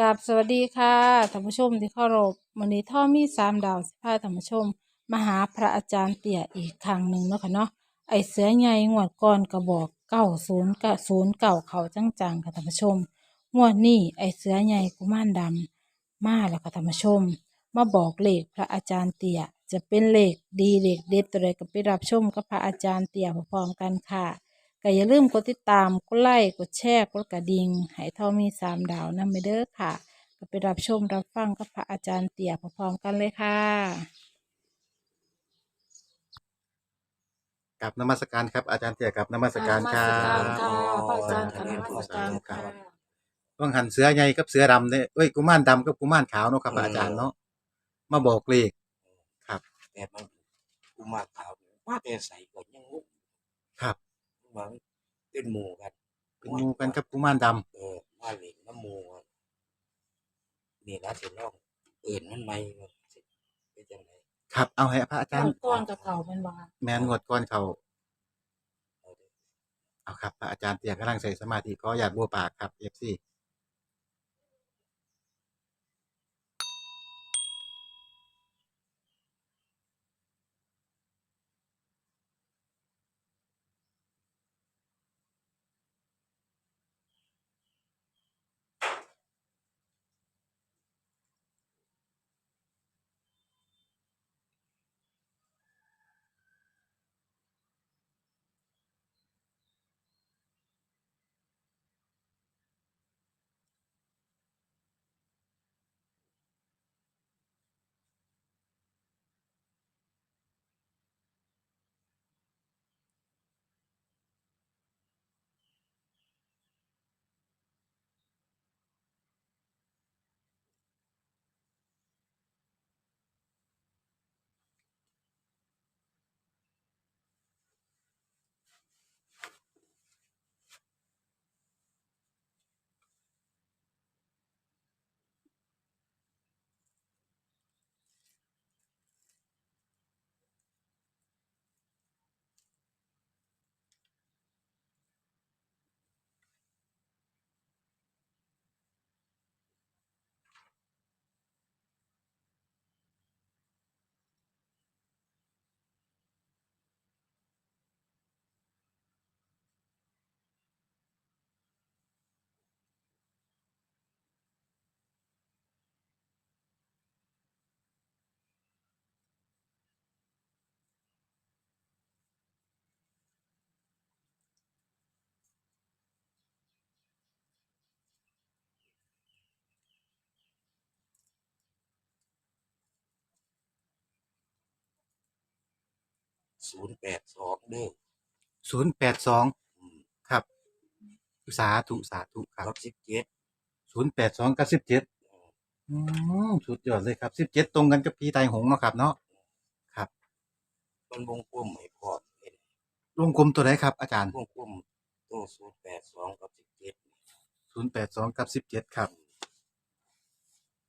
กับสวัสดีค่ะท่านผู้ชมที่เคารพวันนี้ท่อมีสามดาวสิพาท่านผู้ชม มาหาพระอาจารย์เตี่ยอีกครั้งหนึ่งเนาะค่ะเนาะไอเสือใหญ่งวดก่อนกระบอกเก้าศูนย์กศูนย์เก่าเขาจังๆค่ะท่านผู้ชมงวดนี้ไอเสือใหญ่กุมารดำมาแล้วค่ะท่านผู้ชม มาบอกเลขพระอาจารย์เตี่ยจะเป็นเลขดีเลขเด็ดตัวใดก็ไปรับชมกับพระอาจารย์เตี่ยพร้อมกันค่ะ ก็อย่าลืมกดติดตาม กดไลค์ กดแชร์ กดกระดิ่งให้เท่ามีสามดาวนั่นไปเด้อค่ะ ก็ไปรับชมรับฟังกับพระอาจารย์เตี่ยพร้อมๆกันเลยค่ะ กับนมัสการครับอาจารย์เตี่ยกับนมัสการครันมัสการบค่ะพระอาจารย์ค่ะนมัสการค่ะ ต้องหันเสือใหญ่กับเสือดำเนี่ยเอ้ยกุมารดำกับกุมารขาวเนาะครับอาจารย์เนาะมาบอกเลขครับแต่มันกูมาขาวว่าแต่ใส่ก็ยังงง ครับ ว่ามัน เป็นหมู่กันเป็นหมูกันกับกุมารดำเออมาเล่นน้ำหมู่กันนี่นะสิน้องเอื่นมันไม่ว่าสิเป็นจังไดครับ เอาให้พระอาจารย์ ก้อนกับเขาเป็นบ้าแมนงวดก่อนเขาเอาเด้อเอาครับพระอาจารย์เตี่ยกำลังใส่สมาธิก็อยากบัวปากครับเอฟซี ศูนย์แปดสองเด้อศูนย์แปดสองอืมครับสาธุสาธุครับกับสิบเจ็ดศูนย์แปดสองกับสิบเจ็ดอืมสุดยอดเลยครับสิบเจ็ดตรงกันกับพี่ไตายหงส์เนาะครับเนาะครับมันวงกลมให้พอดเห็นวงกลมตัวไหนครับอาจารย์วงกลมตัวศูนย์แปดสองกับสิบเจ็ดศูนย์แปดสองกับสิบเจ็ดครับ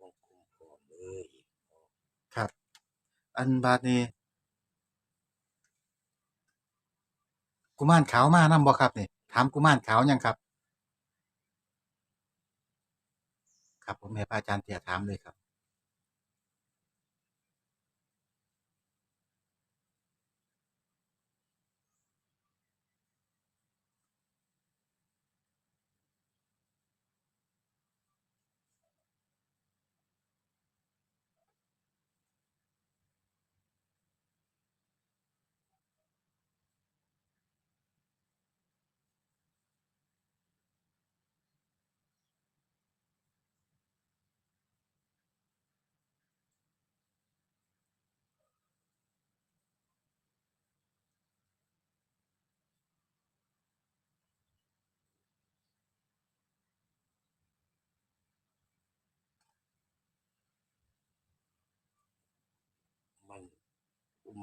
วงกลมพร้อมเลย ครับ อันบาดนี้ กุมารขาวมานำบ่ครับนี่ถามกุมารขาวยังครับ ครับผมให้พระอาจารย์เตียถามเลยครับ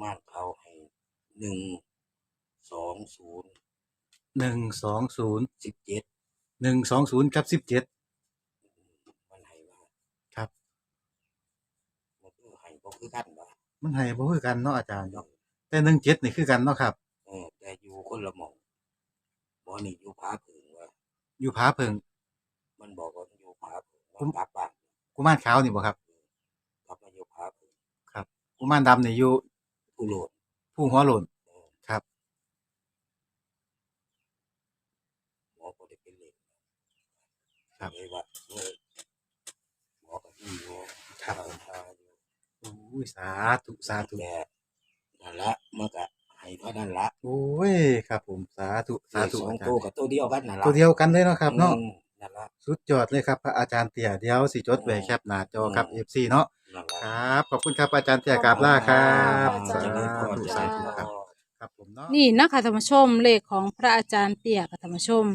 มารเขาให้หนึ่งสองศูนย์หนึ่งสองศูนย์สิบเจ็ดหนึ่งสองศูนย์กับสิบเจ็ดมันให้ว่าครับ มันคือให้บ่คือกันว่ามันให้บ่คือกันเนาะอาจารย์เนาะแต่หนึ่งเจ็ดนี่คือกันเนาะครับเออแต่อยู่คนละหม่องบ่นี่อยู่ผาผึ่งว่าอยู่ผาเพิงมันบอกว่าอยู่ผาผึ่งผมกลับบ้านกุมารขาวนี่บ่ครับกลับมาอยู่ครับกุมารดำนี่อยู่ ผู้โหลด ผู้หัวโลนครับหมอก็ได้เป็นเล็กครับเลยว่าเออหมอกับพี่หมอครับทางพาอยู่โอ้ยสาธุสาธุแต่นั่นละมันก็ให้เท่านั้นละโอ้ยครับ ผมสาธุสาธุสองอาจารตัวย์กับตัวเดียวกันนั่นละตัวเดียวกันเลยเนาะครับเนาะ อืม นั่นละ สุดยอดเลยครับพระอาจารย์เตี่ยเดี๋ยวสิจดไว้แคปหน้าจอครับ FC เนาะนั่นละครับขอบคุณครับอาจารย์เตี่ยกราบลาครับขอบสาคุณธุค่ะสาธุครับครับผมเนาะ นี่นะคะธรรมชมเลขของพระอาจารย์เตี้ยกับธรรมชม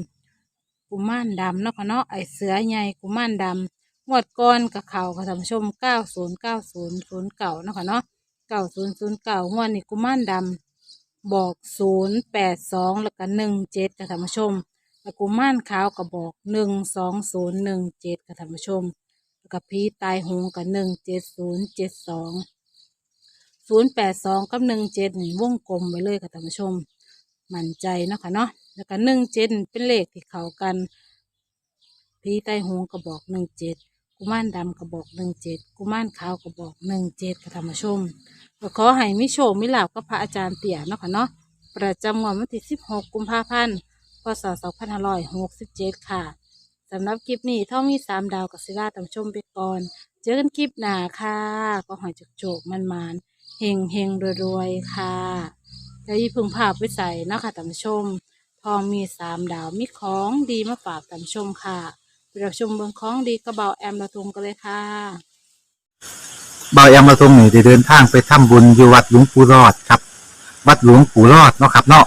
กุมารดำเนาะค่ะเนาะไอเสือใหญ่กุมารดำงวดก้อนกับเขากับธรรมชมเก้าศูนย์เก้าศูนย์ศูนย์เก่าเนาะค่ะเนาะเก้าศูนย์ศูนย์เก่างวดนี้กุมารดำบอกศูนย์แปดสองแล้วก็หนึ่งเจ็ดกับธรรมชม แล้วกุมารขาวก็บอกหนึ่งสองศูนย์หนึ่งเจ็ดกับธรรมชมแล้วก็พีตายหงกับหนึ่งเจ็ดศูนย์เจ็ดสองศูนย์แปดสองกับหนึ่งเจ็ดนี่วงกลมไว้เลยค่ะท่านผู้ชม มั่นใจเนาะค่ะเนาะแล้วก็หนึ่งเจ็ดเป็นเลขที่เข้ากันพีไตหงกระบอกหนึ่งเจ็ดกุมารดำกระบอกหนึ่งเจ็ดกุมารขาวกระบอกหนึ่งเจ็ดค่ะท่านผู้ชมก็ขอให้มิโชมิลาบกับพระอาจารย์เตี่ยเนาะค่ะเนาะประจำงวดวันที่สิบหกกุมภาพันธ์ พศสองพันห้าร้อยหกสิบเจ็ดค่ะสำหรับคลิปนี้ท่ามีสามดาวกับศิลาท่านผู้ชมไปก่อน เจอกันคลิปหน้าค่ะ ก็หอยจุกโจกมันมานเฮงเฮงรวยๆ ค่ะแล้วอย่พึ่งภาพไปใส่นะคะท่านผู้ชม ทองมีสามดาวมีของดีมาฝากท่านผู้ชมค่ะไปรับชมเบืองของดีกระเบาแอมละทุงกันเลยค่ะบายอำมาตรงนี่ได้เดินทางไปทำบุญอยู่วัดหลวงปู่รอดครับ วัดหลวงปู่รอดเนาะครับเนาะ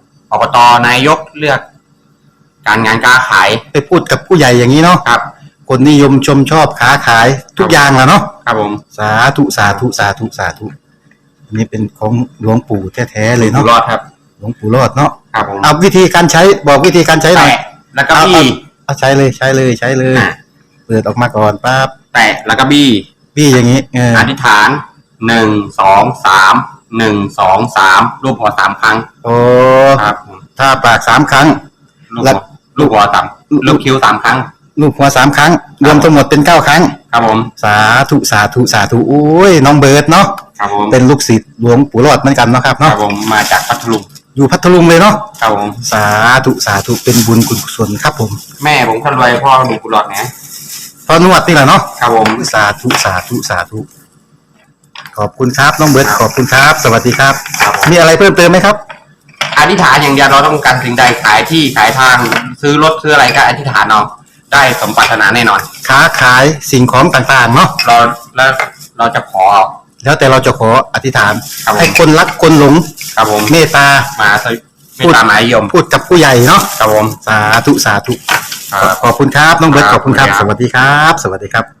อบตนายกเลือก การงานการขายไปพูดกับผู้ใหญ่อย่างนี้เนาะครับ คนนิยมชมชอบค้าขายทุกอย่างแหล้วเนาะครับผมสาธุสาธุสาธุสาธุอันนี้เป็นของหลวงปู่แท้ๆเลยอยู่เนาะรอดครับ หลวงปู่รอดเนาะครับผมเอาวิธีการใช้บอกวิธีการใช้หน่อยแตะแล้วก็บี้ เอาใช้เลยใช้เลยใช้เลย อะ เปิดออกมาก่อนปั๊บแตะแล้วก็บี้พี่อย่างนี้เอออธิษฐานหนึ่งสองสาม หนึ่งสองสามรูปหัวสามครั้งโอ้ครับผมถ้าปากสามครั้งลูกแล้หัววลูกหัวสามลูกคิ้วสามครั้ง ลูกหัวสามครั้ง รวมทั้งหมดเป็นเก้าครั้ง ครับผมสาธุสาธุสาธุโอ้ยน้องเบิร์ดเนาะครับผมเป็นลูกศิษย์หลวงปู่รอดเหมือนกันเนาะครับครัเนาะบผมมาจากพัทลุงอยู่พัทลุงเลยเนาะครับผมสาธุสาธุเป็นบุญกุศลครับผมแม่ผมคนรวยพ่อมีกุหลาบนะพอนวดนี่แหละเนาะครับผมสาธุสาธุสาธุ ขอบคุณครับน้องเบิร์ดขอบคุณครับ สวัสดีครับ ครับผมมีอะไรเพิ่มเติมไหมครับ อธิษฐานอย่างเดียวเราต้องการสิ่งใดขายที่ขายทางซื้อรถซื้ออะไรก็อธิษฐานเอาได้สมปรารถนาแน่นอน ค้าขายสิ่งของต่างๆเนาะเราแล้วเราจะขอ แล้วแต่เราจะขออธิษฐาน ครับผม ให้คนรักคนหลงครับผมเมตตา มาสวิไม่ตามหมายยมพูดกับผู้ใหญ่เนาะครับผม สาธุสาธุ ครับ ขอบคุณครับ น้องเบิร์ตคขรับอบคุณครับขอบสคุณครับวัสดีครับ สวัสดีครับ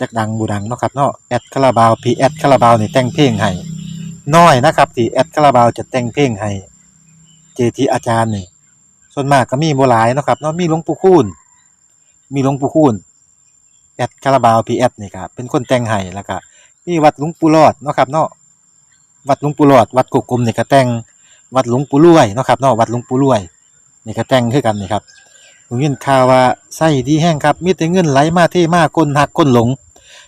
จักดังบูดังเนาะครับเนาะแอดคาราบาวพีแอดคาราบาวนี่แต่งเพลงให้น้อยนะครับที่แอดคาราบาวจะแต่งเพลงให้เจทีอาจารย์นี่ส่วนมากก็มีบ่หลายเนาะครับเนาะมีหลวงปู่คูณมีหลวงปู่คูณแอดคาราบาวพีแอดนี่ครับเป็นคนแต่งให้แล้วก็มีวัดหลวงปู่รอดเนาะครับเนาะวัดหลวงปู่รอด วัดกกกลมนี่ก็แต่งวัดหลวงปู่รวยเนาะครับเนาะวัดหลวงปู่รวยนี่ก็แต่งคือกันนี่ครับผมยินข่าวว่าไส้ดีแห้งครับมีแต่เงินไหลมาเทมากคนหักคนหลง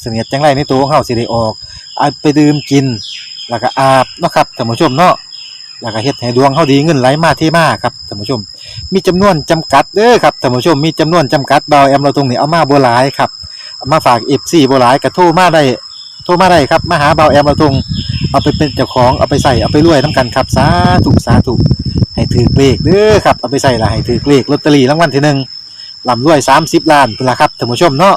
เสนียดจังไรในตัวของเฮาสิได้ออกเอาไปดื่มกิน แล้วก็อาบเนาะครับท่านผู้ชมเนาะแล้วก็เฮ็ดให้ดวงเฮาดีเงินไหลมาเทมาครับท่านผู้ชม มีจำนวนจำกัดเด้อครับท่านผู้ชมมีจำนวนจำกัดเบาแอมเราตรงนี้เอามาบ่หลายครับเอามาฝาก FC บ่หลายก็โทรมาได้โทรมาได้ครับมาหาเบาแอมเราตรงเอาไปเป็นเจ้าของเอาไปใส่เอาไปรวยนํกันครับสาธุสาธุให้ถือเลขเด้อครับเอาไปใส่ละให้ถือเลขลอตเตอรี่รางวัลที่หนึ่งลำรวย30ล้านพุ่นละครับท่านผู้ชมเนาะ